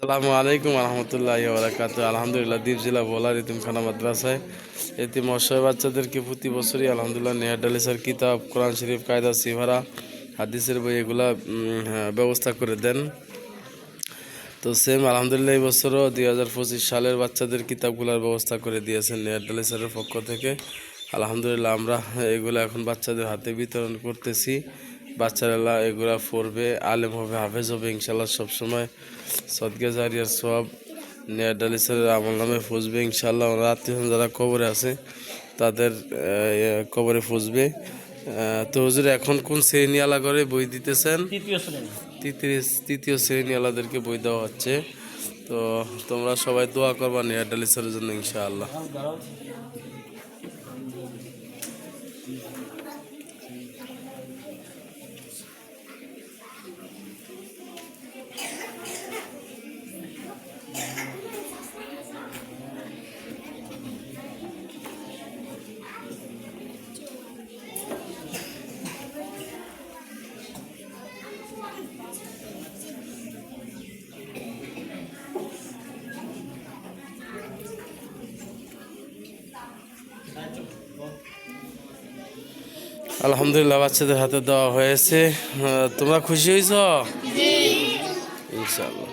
আসসালামু আলাইকুম রহমতুল্লাহ বরাকাত আলহামদুলিল্লাহ দ্বীপ জেলা বোলার ইতিমখানা মাদ্রাসায়। এটি মশয় বাচ্চাদেরকে প্রতি বছরই আলহামদুলিল্লাহ নেহাডালিসার কিতাব কোরআন শরীফ কায়দা সিভারা হাদিসের বই এগুলা হ্যাঁ, ব্যবস্থা করে দেন। তো সেম আলহামদুলিল্লাহ এই বছরও দুই হাজার পঁচিশ সালের বাচ্চাদের কিতাবগুলোর ব্যবস্থা করে দিয়েছেন নেহাডালিসারের পক্ষ থেকে। আলহামদুলিল্লাহ আমরা এগুলো এখন বাচ্চাদের হাতে বিতরণ করতেছি। বাচ্চারা এগুলা পড়বে আলেম হবে হাফেজ হবে ইনশাল্লাহ সবসময়। সদকে জারিয়ার সব নেয়াডালিসের আমল নামে ফুসবে ইনশাল্লাহ ওনার আত্মীয় যারা কবরে আছে তাদের কবরে ফুসবে। তো হুজুর এখন কোন শ্রেণি আলা করে বই দিতেছেন? তৃতীয় শ্রেণি। তৃতীয় শ্রেণি আলাদেরকে বই দেওয়া হচ্ছে। তো তোমরা সবাই দোয়া করবা নেয়াডালিসের জন্য ইনশাআল্লাহ। আলহামদুলিল্লাহ বাচ্চাদের হাতে দেওয়া হয়েছে। তোমরা খুশি হয়েছ? ইনশাআল্লাহ।